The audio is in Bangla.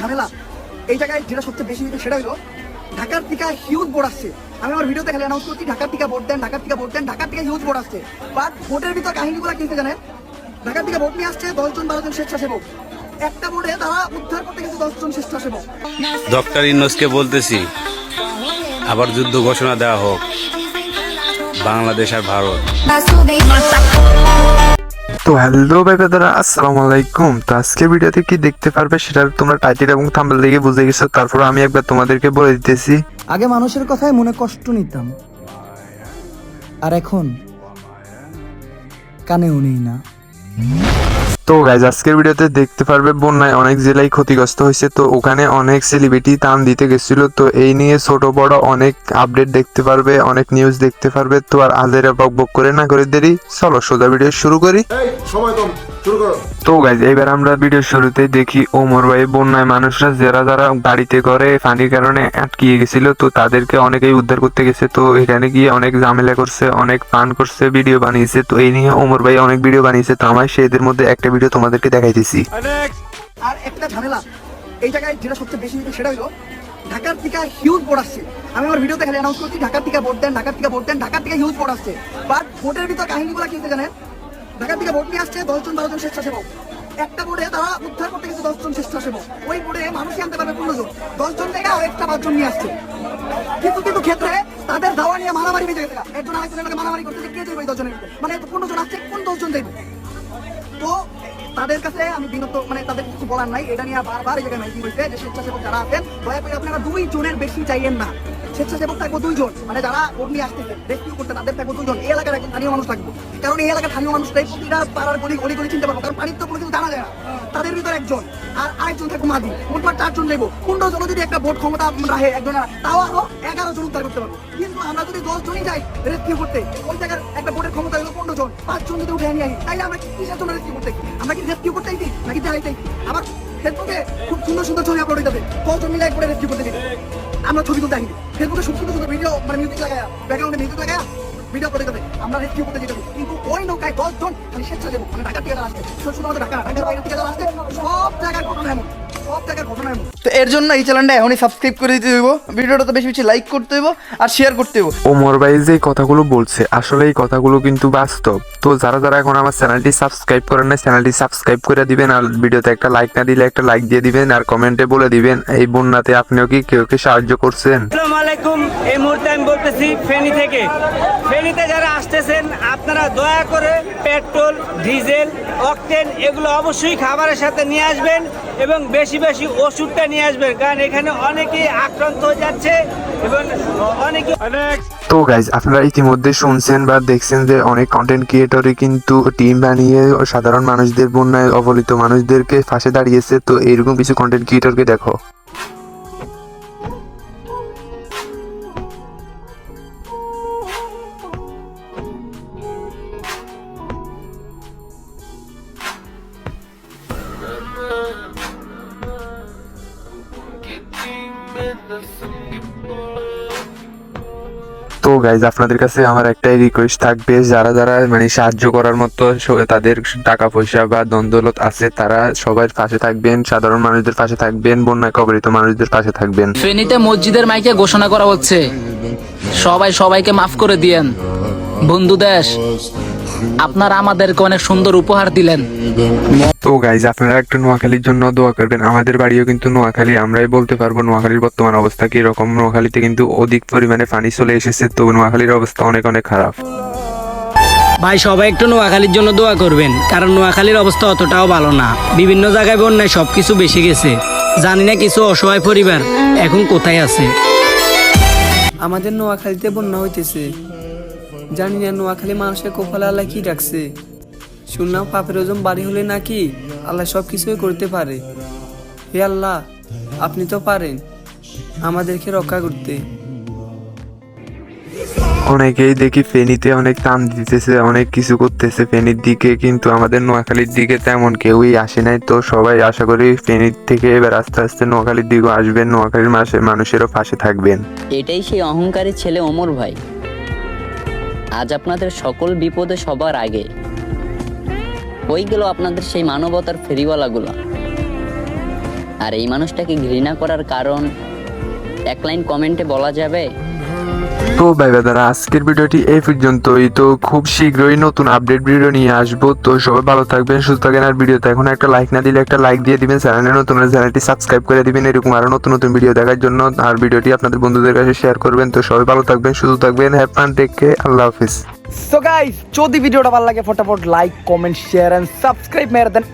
ঝামেলা। এই জায়গায় যেটা সবচেয়ে বেশি হয়েছে সেটা হলো ঢাকার টিকা হিউজ বোর্ড আসছে। আমি আমার ভিডিওতে খালি অ্যানাউন্স করছি ঢাকার টিকা ভোট দেন ঢাকার টিকা ভোট দেন ঢাকার টিকা হিউজ বোর্ড আসছে। বাট ভোটের ভিতর কাহিনীগুলো কিনতে জানেন? ঢাকার টিকা ভোট নিয়ে আসছে দশজন বারোজন স্বেচ্ছাসেবক। একটা বোর্ডে তারা উদ্ধার করতে গেছে দশজন স্বেচ্ছাসেবক। ডক্টর ইনোসকে বলতেছি আবার যুদ্ধ ঘোষণা দেওয়া হোক। বাংলাদেশ আর ভারত। তো হ্যালো ভাই দাদা আসসালামু আলাইকুম তো আজকের ভিডিওতে কি দেখতে পারবে সেটা তোমরা টাইটেল এবং থাম্বনেল দেখে বুঝে গেছো, তারপর আমি একবার তোমাদেরকে বলে দিতেছি। আগে মানুষের কথায় মনে কষ্ট নিতাম। আর এখন কানেও নেই না। তো গাইজ আজকের ভিডিওতে দেখতে পারবে বন্যায় অনেক জেলায় ক্ষতিগ্রস্ত হয়েছে। তো ওখানে অনেক সেলিব্রিটি টান দিতে গেছিল। তো এই নিয়ে ছোট বড় অনেক আপডেট দেখতে পারবে অনেক নিউজ দেখতে পারবে। তো আর আজেরা বক বক করে না করে দেরি চলো সোজা ভিডিও শুরু করি। সময় কম তো গাইজ এবার আমরা ভিডিও শুরুতে দেখি ওমর ভাই বন্যায় মানুষরা যারা যারা বাড়িতে করে পানির কারণে আটকিয়ে গেছিল। তো তাদেরকে অনেকেই উদ্ধার করতে গেছে। তো এখানে গিয়ে অনেক ঝামেলা করছে অনেক পান করছে ভিডিও বানিয়েছে। তো এই নিয়ে ওমর ভাই অনেক ভিডিও বানিয়েছে। তো আমার সেদের মধ্যে একটা ভিডিও তোমাদেরকে দেখাইতেছি। আর একটা ঝামেলা। এই জায়গায় যেটা সবচেয়ে বেশি সেটা হলো ঢাকার টিকা হিউজ বোর্ড আসছে। আমি আমার ভিডিওতে খালি অ্যানাউন্স করছি, ঢাকার টিকা ভোট দেন, ঢাকার টিকা ভোট দেন, ঢাকার টিকা হিউজ বোর্ড আসছে। বাট ভোটের ভিতর কাহিনীগুলো কিনতে জানেন? ঢাকার টিকা ভোট নিয়ে আসছে দশজন, বারোজন স্বেচ্ছাসেবক। একটা বোর্ডে তারা উদ্ধার করতে গেছে দশজন স্বেচ্ছাসেবক। ওই বোর্ডে মানুষই আনতে পারবে পনেরো জন। দশজন থেকে আর একটা পাঁচজন নিয়ে আসছে। কিন্তু কিন্তু ক্ষেত্রে তাদের দাওয়া নিয়ে মারামারি বেঁচে গেছে একজন আরেকজনের মারামারি করতে কে যাবে ওই দশজনের? মানে পনেরো জন আসছে, কোন দশজন দেবে তো তাদের কাছে আমি বিনত মানে তাদের কিছু বলার নাই। এটা নিয়ে বারবার এই জায়গায় মাইকিং হয়েছে যে স্বেচ্ছাসেবক যারা আছেন, দয়া করে আপনারা দুই জনের বেশি চাইয়েন না। স্বেচ্ছাসেবক থাকব দুইজন। মানে যারা নিয়ে আসতেছে রেস্কিউ করতে, তাদের থাকব দুজন এই এলাকার একজন স্থানীয় মানুষ থাকব। কারণ এই এলাকার স্থানীয় মানুষটাই প্রতিটা পাড়ার গলি গলি গলি চিনতে পারব। কারণ পানির তো কোনো কিছু জানা যায় না। তাদের ভিতর একজন আর আরেকজন থাকব মাঝি। মোটমাট চারজন নেব। পনেরো জন যদি একটা ভোট ক্ষমতা রাখে একজন তাও আরও এগারো জন উদ্ধার করতে পারব। কিন্তু আমরা যদি দশ জনই যাই রেস্কিউ করতে, ওই জায়গার একটা ভোটের ক্ষমতা হলো পনেরো জন। পাঁচজন যদি উঠে নিয়ে আসি, তাইলে আমরা কিসের জন্য রেস্কিউ করতে? আমরা কি রেস্কিউ করতে নাকি দাঁড়াইতে আবার ফেসবুকে খুব সুন্দর সুন্দর ছবি আপলোড হইতেছে। কজন মিলে এক করে রেস্কিউ করতে দিবে আমরা ছবি তুলতে আসিনি। ফেসবুকে খুব সুন্দর সুন্দর ভিডিও মানে মিউজিক লাগায় ব্যাকগ্রাউন্ডে মিউজিক লাগায় ভিডিও করে দেবে আমরা রেস্কিউ করতে যেতে। কিন্তু ওই নৌকায় দশজন জন স্বেচ্ছা দেবো মানে ঢাকা থেকে আসছে। শুধু আমাদের ঢাকা, ঢাকার বাইরে থেকে আসছে। সব জায়গায় ঘটনা এমন। তো এর জন্য এই চ্যানেলটা এখনই সাবস্ক্রাইব করে দিতে হইব। ভিডিওটা তো বেশি বেশি লাইক করতে হইব আর শেয়ার করতে হইব। ওমর ভাই যে কথাগুলো বলছে আসলে এই কথাগুলো কিন্তু বাস্তব। তো যারা যারা এখন আমার চ্যানেলটি সাবস্ক্রাইব করেন না চ্যানেলটি সাবস্ক্রাইব করে দিবেন আর ভিডিওতে একটা লাইক না দিলে একটা লাইক দিয়ে দিবেন আর কমেন্টে বলে দিবেন। এই বন্যাতে আপনিও কি কেউ কে সাহায্য করছেন? আসসালামু আলাইকুম। এই মুহূর্তে আমি বলতেছি ফেনী থেকে। ফেনীতে যারা আসতেছেন আপনারা দয়া করে পেট্রোল ডিজেল অকটেন এগুলো অবশ্যই খাবারের সাথে নিয়ে আসবেন। এবং বেশি বেশি ওষুধটা নিয়ে আসবেন কারণ এখানে অনেকেই আক্রান্ত হয়ে যাচ্ছে এবং অনেকে তো গাইজ আপনারা ইতিমধ্যে শুনছেন বা দেখছেন যে অনেক কন্টেন্ট ক্রিয়েটরই কিন্তু টিম বানিয়ে সাধারণ মানুষদের বন্যায় অবলিত মানুষদেরকে ফাঁসে দাঁড়িয়েছে। তো এরকম কিছু কন্টেন্ট ক্রিয়েটরকে দেখো। তো গাইজ আপনাদের কাছে আমার একটাই রিকোয়েস্ট থাকবে, যারা যারা মানে সাহায্য করার মতো তাদের টাকা পয়সা বা দ্বন্দ্বলত আছে, তারা সবার পাশে থাকবেন, সাধারণ মানুষদের পাশে থাকবেন বন্যায় কবলিত মানুষদের পাশে থাকবেন। ফেনীতে মসজিদের মাইকে ঘোষণা করা হচ্ছে। সবাই সবাইকে মাফ করে দিয়েন। বন্ধু দেশ আপনারা আমাদেরকে অনেক সুন্দর উপহার দিলেন। তো গাইজ আপনারা একটু নোয়াখালীর জন্য দোয়া করবেন। আমাদের বাড়িও কিন্তু নোয়াখালী আমরাই বলতে পারব নোয়াখালীর বর্তমান অবস্থা কি রকম নোয়াখালীতে কিন্তু অধিক পরিমাণে পানি চলে এসেছে তো নোয়াখালীর অবস্থা অনেক অনেক খারাপ। ভাই সবাই একটু নোয়াখালীর জন্য দোয়া করবেন কারণ নোয়াখালীর অবস্থা অতটাও ভালো না। বিভিন্ন জায়গায় বন্যায় সব কিছু বেশি গেছে। জানি না কিছু অসহায় পরিবার এখন কোথায় আছে। আমাদের নোয়াখালীতে বন্যা হইতেছে। জানি না নোয়াখালী মানুষের কপালে আল্লাহ কি রাখছে শুনলাম পাপের ওজন বাড়ি হলে নাকি আল্লাহ সব কিছুই করতে পারে। হে আল্লাহ আপনি তো পারেন আমাদেরকে রক্ষা করতে। অনেকেই দেখি ফেনীতে অনেক টান দিতেছে অনেক কিছু করতেছে ফেনীর দিকে কিন্তু আমাদের নোয়াখালীর দিকে তেমন কেউই আসে নাই। তো সবাই আশা করি ফেনীর থেকে এবার আস্তে আস্তে নোয়াখালীর দিকে আসবেন নোয়াখালীর মাসে মানুষেরও পাশে থাকবেন। এটাই সেই অহংকারী ছেলে অমর ভাই। আজ আপনাদের সকল বিপদে সবার আগে ওই গেল আপনাদের সেই মানবতার ফেরিওয়ালাগুলো। আর এই মানুষটাকে ঘৃণা করার কারণ এক লাইন কমেন্টে বলা যাবে? তো ভাই দাদা, আজকের ভিডিওটি এই পর্যন্তই। তো খুব শীঘ্রই নতুন আপডেট ভিডিও নিয়ে আসব। তো সবাই ভালো থাকবেন, সুস্থ থাকবেন আর ভিডিওতে এখন একটা লাইক না দিলে একটা লাইক দিয়ে দিবেন। চ্যানেলে নতুন চ্যানেলটি সাবস্ক্রাইব করে দিবেন। এরকম আরও নতুন নতুন ভিডিও দেখার জন্য। আর ভিডিওটি আপনাদের বন্ধুদের কাছে শেয়ার করবেন। তো সবাই ভালো থাকবেন, সুস্থ থাকবেন। হ্যাভ ফান টেক কে আল্লাহ হাফিজ। সো গাইস যদি ভিডিওটা ভালো লাগে, ফটাফট like comment share and subscribe মেরে দেন।